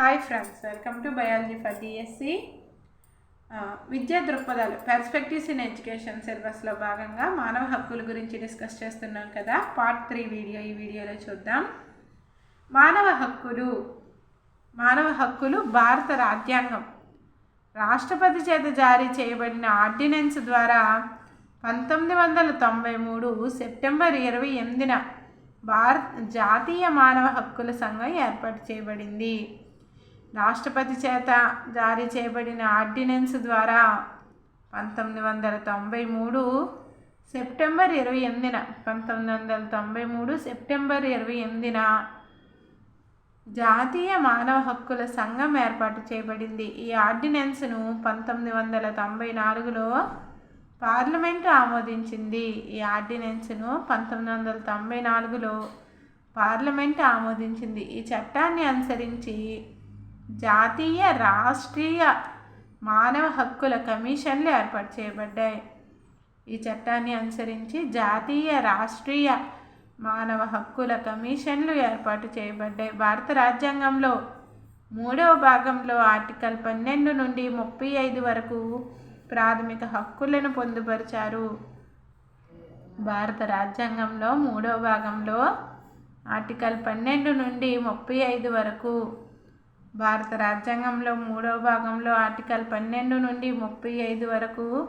Hi friends welcome to biology for DSC విద్యా దృక్పథాలు perspectives in education సిలబస్లో భాగంగా మానవ హక్కుల గురించి డిస్కస్ చేస్తున్నాం కదా. పార్ట్ త్రీ వీడియో ఈ వీడియోలో చూద్దాం. మానవ హక్కులు మానవ హక్కులు భారత రాజ్యాంగం. రాష్ట్రపతి చేత జారీ చేయబడిన ఆర్డినెన్స్ ద్వారా పంతొమ్మిది వందల తొంభై మూడు సెప్టెంబర్ ఇరవై ఎనిమిదిన భారత్ జాతీయ మానవ హక్కుల సంఘం ఏర్పాటు చేయబడింది. రాష్ట్రపతి చేత జారీ చేయబడిన ఆర్డినెన్స్ ద్వారా పంతొమ్మిది వందల తొంభై మూడు సెప్టెంబర్ ఇరవై ఎనిమిదిన పంతొమ్మిది వందల తొంభై మూడు సెప్టెంబర్ ఇరవై ఎనిమిదిన జాతీయ మానవ హక్కుల సంఘం ఏర్పాటు చేయబడింది. ఈ ఆర్డినెన్స్ను పంతొమ్మిది వందల తొంభై నాలుగులో పార్లమెంటు ఆమోదించింది. ఈ ఆర్డినెన్స్ను పంతొమ్మిది వందల తొంభై నాలుగులో పార్లమెంటు ఆమోదించింది. ఈ చట్టాన్ని అనుసరించి జాతీయ రాష్ట్రీయ మానవ హక్కుల కమిషన్లు ఏర్పాటు చేయబడ్డాయి. ఈ చట్టాన్ని అనుసరించి జాతీయ రాష్ట్రీయ మానవ హక్కుల కమిషన్లు ఏర్పాటు చేయబడ్డాయి. భారత రాజ్యాంగంలో మూడవ భాగంలో ఆర్టికల్ పన్నెండు నుండి ముప్పై ఐదు వరకు ప్రాథమిక హక్కులను పొందుపరిచారు. భారత రాజ్యాంగంలో మూడవ భాగంలో ఆర్టికల్ పన్నెండు నుండి ముప్పై ఐదు వరకు భారత రాజ్యాంగంలో మూడవ భాగంలో ఆర్టికల్ పన్నెండు నుండి ముప్పై ఐదు వరకు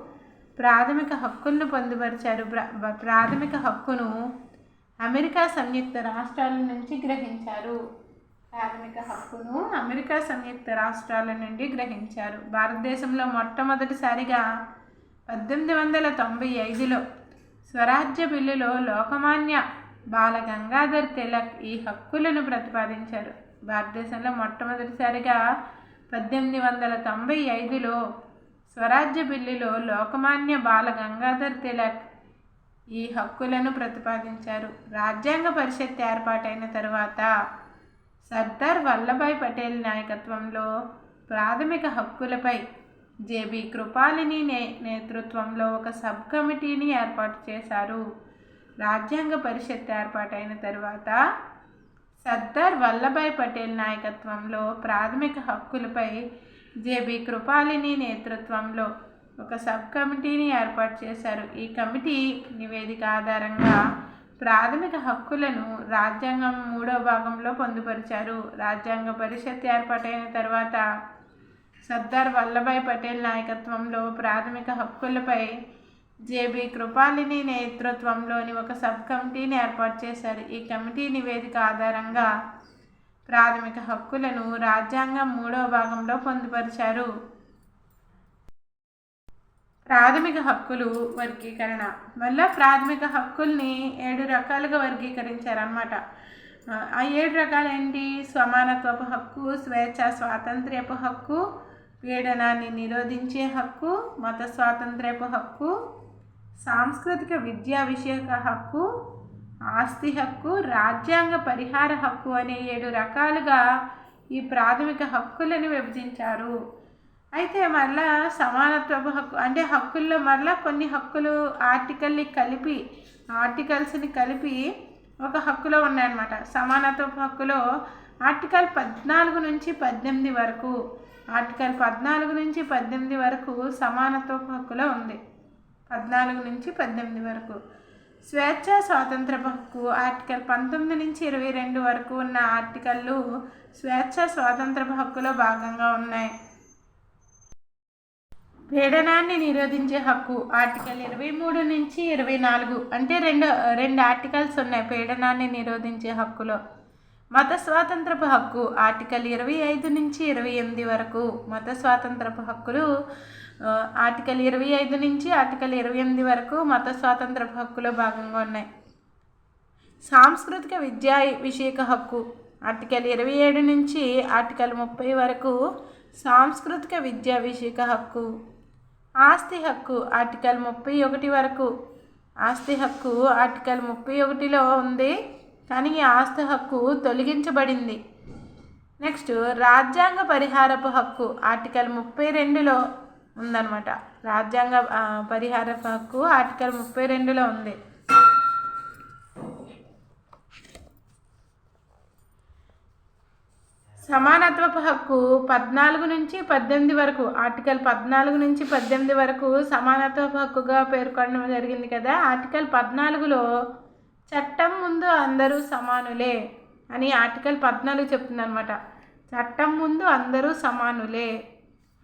ప్రాథమిక హక్కులను పొందుపరిచారు. ప్రాథమిక హక్కును అమెరికా సంయుక్త రాష్ట్రాల నుంచి గ్రహించారు. ప్రాథమిక హక్కును అమెరికా సంయుక్త రాష్ట్రాల నుండి గ్రహించారు. భారతదేశంలో మొట్టమొదటిసారిగా పద్దెనిమిది వందల తొంభై ఐదులో స్వరాజ్య బిల్లులో లోకమాన్య బాల గంగాధర్ తిలక్ ఈ హక్కులను ప్రతిపాదించారు. భారతదేశంలో మొట్టమొదటిసారిగా పద్దెనిమిది వందల తొంభై ఐదులో స్వరాజ్య బిల్లులో లోకమాన్య బాల గంగాధర్ తిలక్ ఈ హక్కులను ప్రతిపాదించారు. రాజ్యాంగ పరిషత్ ఏర్పాటైన తరువాత సర్దార్ వల్లభాయ్ పటేల్ నాయకత్వంలో ప్రాథమిక హక్కులపై జేబీ కృపాలిని నే నేతృత్వంలో ఒక సబ్ కమిటీని ఏర్పాటు చేశారు. రాజ్యాంగ పరిషత్ ఏర్పాటైన తరువాత సర్దార్ వల్లభాయ్ పటేల్ నాయకత్వంలో ప్రాథమిక హక్కులపై జేబీ కృపాలిని నేతృత్వంలో ఒక సబ్ కమిటీని ఏర్పాటు చేశారు. ఈ కమిటీ నివేదిక ఆధారంగా ప్రాథమిక హక్కులను రాజ్యాంగం మూడో భాగంలో పొందుపరిచారు. రాజ్యాంగ పరిషత్ ఏర్పాటైన తర్వాత సర్దార్ వల్లభాయ్ పటేల్ నాయకత్వంలో ప్రాథమిక హక్కులపై జేబీ కృపాలిని నేతృత్వంలోని ఒక సబ్ కమిటీని ఏర్పాటు చేశారు. ఈ కమిటీ నివేదిక ఆధారంగా ప్రాథమిక హక్కులను రాజ్యాంగం మూడవ భాగంలో పొందుపరిచారు. ప్రాథమిక హక్కులు వర్గీకరణ. మళ్ళీ ప్రాథమిక హక్కుల్ని ఏడు రకాలుగా వర్గీకరించారన్నమాట. ఆ ఏడు రకాలు ఏంటి సమానత్వపు హక్కు స్వేచ్ఛ స్వాతంత్ర్యపు హక్కు పీడనాన్ని నిరోధించే హక్కు మత స్వాతంత్ర్యపు హక్కు సాంస్కృతిక విద్యా విషయక హక్కు ఆస్తి హక్కు రాజ్యాంగ పరిహార హక్కు అనే ఏడు రకాలుగా ఈ ప్రాథమిక హక్కులను విభజించారు. అయితే మళ్ళా సమానత్వపు హక్కు అంటే హక్కుల్లో మళ్ళా కొన్ని హక్కులు ఆర్టికల్ని కలిపి ఆర్టికల్స్ని కలిపి ఒక హక్కులో ఉన్నాయన్నమాట. సమానత్వపు హక్కులో ఆర్టికల్ పద్నాలుగు నుంచి పద్దెనిమిది వరకు ఆర్టికల్ పద్నాలుగు నుంచి పద్దెనిమిది వరకు సమానత్వపు హక్కులో ఉంది. పద్నాలుగు నుంచి పద్దెనిమిది వరకు. స్వేచ్ఛ స్వాతంత్రపు హక్కు ఆర్టికల్ పంతొమ్మిది నుంచి ఇరవై రెండు వరకు ఉన్న ఆర్టికల్లు స్వేచ్ఛ స్వాతంత్ర హక్కులో భాగంగా ఉన్నాయి. పీడనాన్ని నిరోధించే హక్కు ఆర్టికల్ ఇరవై మూడు నుంచి ఇరవై నాలుగు అంటే రెండు రెండు ఆర్టికల్స్ ఉన్నాయి పీడనాన్ని నిరోధించే హక్కులో. మత స్వాతంత్రపు హక్కు ఆర్టికల్ ఇరవై ఐదు నుంచి ఇరవై ఎనిమిది వరకు మత స్వాతంత్రపు హక్కులు ఆర్టికల్ ఇరవై ఐదు నుంచి ఆర్టికల్ ఇరవై ఎనిమిది వరకు మత స్వాతంత్ర హక్కులో భాగంగా ఉన్నాయి. సాంస్కృతిక విద్యా విషయక హక్కు ఆర్టికల్ ఇరవై ఏడు నుంచి ఆర్టికల్ ముప్పై వరకు సాంస్కృతిక విద్యా విషయక హక్కు ఆస్తి హక్కు ఆర్టికల్ ముప్పై ఒకటి వరకు. ఆస్తి హక్కు ఆర్టికల్ ముప్పై ఒకటిలో ఉంది కానీ ఈ ఆస్తి హక్కు తొలగించబడింది. నెక్స్ట్ రాజ్యాంగ పరిహారపు హక్కు ఆర్టికల్ ముప్పై రెండులో ఉందన్నమాట. రాజ్యాంగ పరిహార పరిహారపు హక్కు ఆర్టికల్ ముప్పై రెండులో ఉంది. సమానత్వపు హక్కు పద్నాలుగు నుంచి పద్దెనిమిది వరకు ఆర్టికల్ పద్నాలుగు నుంచి పద్దెనిమిది వరకు సమానత్వపు హక్కుగా పేర్కొనడం జరిగింది కదా. ఆర్టికల్ పద్నాలుగులో చట్టం ముందు అందరూ సమానులే అని ఆర్టికల్ పద్నాలుగు చెప్తుందనమాట చట్టం ముందు అందరూ సమానులే.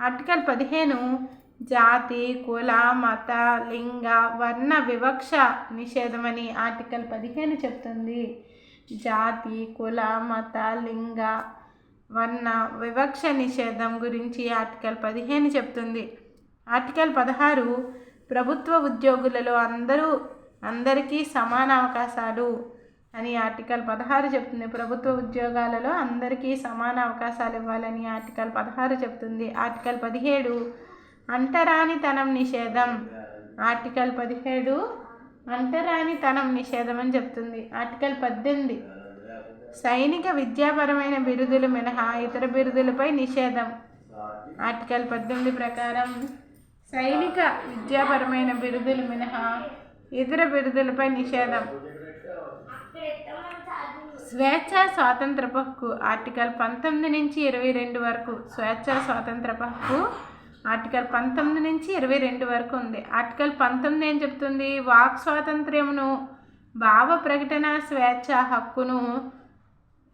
ఆర్టికల్ పదిహేను జాతి కుల మత లింగ వర్ణ వివక్ష నిషేధమని ఆర్టికల్ పదిహేను చెప్తుంది. జాతి కుల మత లింగ వర్ణ వివక్ష నిషేధం గురించి ఆర్టికల్ పదిహేను చెప్తుంది. ఆర్టికల్ పదహారు ప్రభుత్వ ఉద్యోగులలో అందరూ అందరికీ సమాన అవకాశాలు. అని ఆర్టికల్ పదహారు చెప్తుంది. ప్రభుత్వ ఉద్యోగాలలో అందరికీ సమాన అవకాశాలు ఇవ్వాలని ఆర్టికల్ పదహారు చెప్తుంది. ఆర్టికల్ పదిహేడు అంటరానితనం నిషేధం. ఆర్టికల్ పదిహేడు అంటరానితనం నిషేధం అని చెప్తుంది. ఆర్టికల్ పద్దెనిమిది సైనిక విద్యాపరమైన బిరుదులు మినహా ఇతర బిరుదులపై నిషేధం. ఆర్టికల్ పద్దెనిమిది ప్రకారం సైనిక విద్యాపరమైన బిరుదులు మినహా ఇతర బిరుదులపై నిషేధం. స్వేచ్ఛ స్వాతంత్రపు హక్కు. ఆర్టికల్ పంతొమ్మిది నుంచి ఇరవై రెండు వరకు. స్వేచ్ఛ స్వాతంత్రపు హక్కు. ఆర్టికల్ పంతొమ్మిది నుంచి ఇరవై రెండు వరకు ఉంది. ఆర్టికల్ పంతొమ్మిది ఏం చెప్తుంది? వాక్ స్వాతంత్ర్యమును భావ ప్రకటన స్వేచ్ఛ హక్కును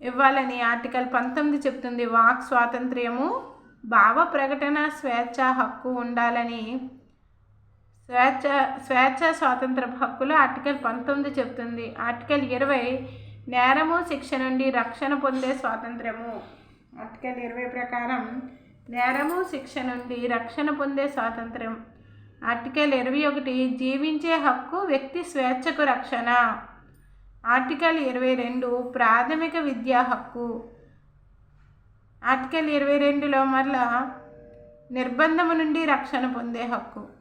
ఇవ్వాలని ఆర్టికల్ పంతొమ్మిది చెప్తుంది. వాక్ స్వాతంత్ర్యము భావ ప్రకటన స్వేచ్ఛ హక్కు ఉండాలని స్వేచ్ఛ స్వేచ్ఛ స్వాతంత్ర హక్కులు ఆర్టికల్ పంతొమ్మిది చెప్తుంది. ఆర్టికల్ ఇరవై నేరము శిక్ష నుండి రక్షణ పొందే స్వాతంత్ర్యము ఆర్టికల్ ఇరవై ప్రకారం నేరము శిక్ష నుండి రక్షణ పొందే స్వాతంత్రం. ఆర్టికల్ ఇరవై ఒకటి జీవించే హక్కు వ్యక్తి స్వేచ్ఛకు రక్షణ. ఆర్టికల్ ఇరవై రెండు ప్రాథమిక విద్యా హక్కు. ఆర్టికల్ ఇరవై రెండులో మరలా నిర్బంధము నుండి రక్షణ పొందే హక్కు.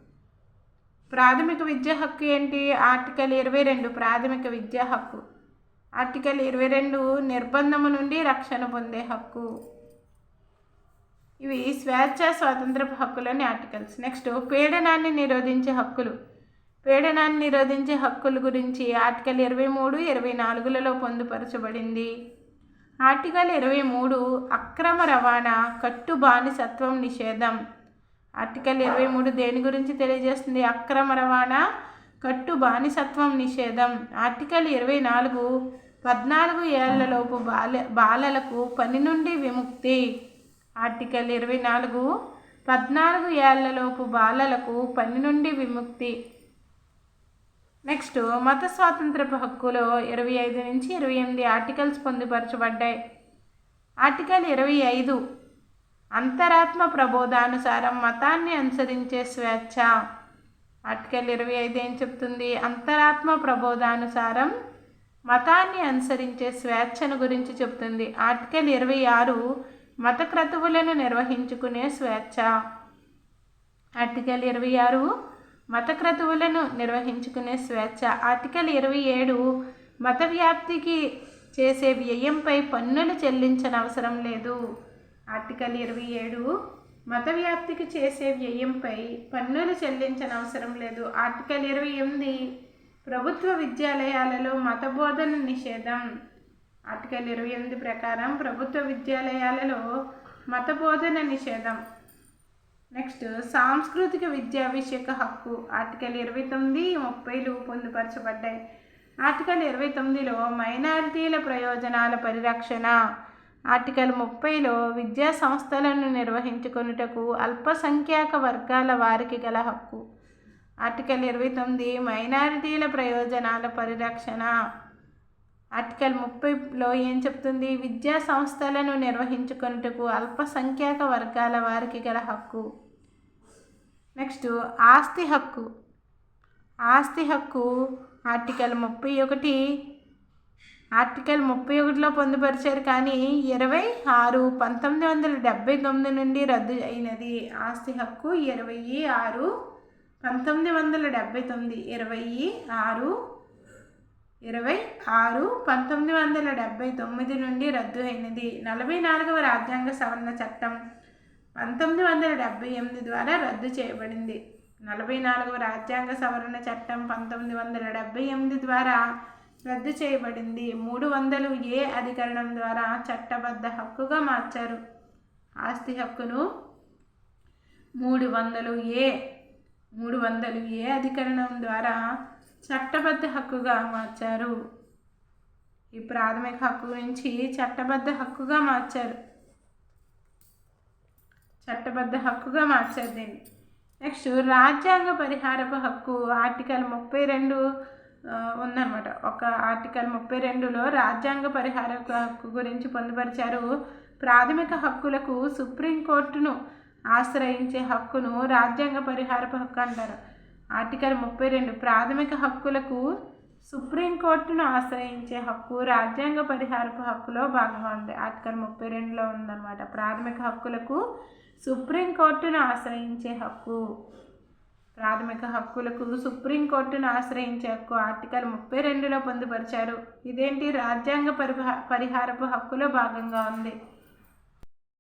ప్రాథమిక విద్యా హక్కు ఏంటి? ఆర్టికల్ ఇరవై రెండు ప్రాథమిక విద్యా హక్కు. ఆర్టికల్ ఇరవై రెండు నిర్బంధము నుండి రక్షణ పొందే హక్కు. ఇవి స్వేచ్ఛ స్వాతంత్రపు హక్కులని ఆర్టికల్స్. నెక్స్ట్ పీడనాన్ని నిరోధించే హక్కులు. పీడనాన్ని నిరోధించే హక్కుల గురించి ఆర్టికల్ ఇరవై మూడు ఇరవై నాలుగులలో పొందుపరచబడింది. ఆర్టికల్ ఇరవై మూడు అక్రమ రవాణా కట్టు బానిసత్వం నిషేధం. ఆర్టికల్ ఇరవై మూడు దేని గురించి తెలియజేస్తుంది? అక్రమ రవాణా కట్టు బానిసత్వం నిషేధం. ఆర్టికల్ ఇరవై నాలుగు పద్నాలుగు ఏళ్ళలోపు బాల బాలలకు పని నుండి విముక్తి. ఆర్టికల్ ఇరవై నాలుగు పద్నాలుగు ఏళ్ళలోపు బాలలకు పని నుండి విముక్తి. నెక్స్ట్ మత స్వాతంత్రపు హక్కులో ఇరవై ఐదు నుంచి ఇరవై ఎనిమిది ఆర్టికల్స్ పొందుపరచబడ్డాయి. ఆర్టికల్ ఇరవై ఐదు అంతరాత్మ ప్రబోధానుసారం మతాన్ని అనుసరించే స్వేచ్ఛ. ఆర్టికల్ ఇరవై ఐదు ఏం చెప్తుంది? అంతరాత్మ ప్రబోధానుసారం మతాన్ని అనుసరించే స్వేచ్ఛను గురించి చెప్తుంది. ఆర్టికల్ ఇరవై ఆరు మత క్రతువులను నిర్వహించుకునే స్వేచ్ఛ. ఆర్టికల్ ఇరవై ఆరు మత క్రతువులను నిర్వహించుకునే స్వేచ్ఛ. ఆర్టికల్ ఇరవై ఏడు మత వ్యాప్తికి చేసే వ్యయంపై పన్నులు చెల్లించనవసరం లేదు. ఆర్టికల్ ఇరవై ఏడు మత వ్యాప్తికి చేసే వ్యయంపై పన్నులు చెల్లించనవసరం లేదు. ఆర్టికల్ ఇరవై ఎనిమిది ప్రభుత్వ విద్యాలయాలలో మత బోధన నిషేధం. ఆర్టికల్ ఇరవై ఎనిమిది ప్రకారం ప్రభుత్వ విద్యాలయాలలో మత బోధన నిషేధం. నెక్స్ట్ సాంస్కృతిక విద్యాభిషేక హక్కు. ఆర్టికల్ ఇరవై తొమ్మిది ముప్పైలు పొందుపరచబడ్డాయి. ఆర్టికల్ ఇరవై తొమ్మిదిలో మైనారిటీల ప్రయోజనాల పరిరక్షణ. ఆర్టికల్ ముప్పైలో విద్యా సంస్థలను నిర్వహించుకొనుటకు అల్పసంఖ్యాక వర్గాల వారికి గల హక్కు. ఆర్టికల్ ఇరవై తొమ్మిది మైనారిటీల ప్రయోజనాల పరిరక్షణ. ఆర్టికల్ ముప్పైలో ఏం చెప్తుంది? విద్యా సంస్థలను నిర్వహించుకొనుటకు అల్పసంఖ్యాక వర్గాల వారికి గల హక్కు. నెక్స్ట్ ఆస్తి హక్కు. ఆస్తి హక్కు ఆర్టికల్ ముప్పై ఒకటి ఆర్టికల్ ముప్పై ఒకటిలో పొందుపరిచారు కానీ ఇరవై ఆరు పంతొమ్మిది వందల డెబ్బై తొమ్మిది నుండి రద్దు అయినది. ఆస్తి హక్కు ఇరవై ఆరు పంతొమ్మిది వందల డెబ్బై తొమ్మిది ఇరవై ఆరు ఇరవై ఆరు పంతొమ్మిది వందల డెబ్బై తొమ్మిది నుండి రద్దు అయినది. నలభై నాలుగవ రాజ్యాంగ సవరణ చట్టం పంతొమ్మిది వందల డెబ్బై ఎనిమిది ద్వారా రద్దు చేయబడింది. నలభై నాలుగవ రాజ్యాంగ సవరణ చట్టం పంతొమ్మిది వందల డెబ్బై ఎనిమిది ద్వారా రద్దు చేయబడింది. మూడు వందలు ఏ అధికరణం ద్వారా చట్టబద్ధ హక్కుగా మార్చారు? ఆస్తి హక్కును మూడు వందలు ఏ మూడు వందలు ఏ అధికరణం ద్వారా చట్టబద్ధ హక్కుగా మార్చారు? ఈ ప్రాథమిక హక్కు గురించి చట్టబద్ధ హక్కుగా మార్చారు. చట్టబద్ధ హక్కుగా మార్చారు దీన్ని. నెక్స్ట్ రాజ్యాంగ పరిహారపు హక్కు ఆర్టికల్ ముప్పై రెండు ఉందన్నమాట. ఒక ఆర్టికల్ ముప్పై రెండులో రాజ్యాంగ పరిహార హక్కు గురించి పొందుపరిచారు. ప్రాథమిక హక్కులకు సుప్రీంకోర్టును ఆశ్రయించే హక్కును రాజ్యాంగ పరిహారపు హక్కు అంటారు. ఆర్టికల్ ముప్పై రెండు ప్రాథమిక హక్కులకు సుప్రీంకోర్టును ఆశ్రయించే హక్కు రాజ్యాంగ పరిహారపు హక్కులో భాగంగా ఉంది. ఆర్టికల్ ముప్పై రెండులో ఉందన్నమాట. ప్రాథమిక హక్కులకు సుప్రీంకోర్టును ఆశ్రయించే హక్కు. ప్రాథమిక హక్కులకు సుప్రీంకోర్టును ఆశ్రయించే హక్కు ఆర్టికల్ ముప్పై రెండులో పొందుపరిచారు. ఇదేంటి? రాజ్యాంగ పరిహా పరిహారపు హక్కులో భాగంగా ఉంది.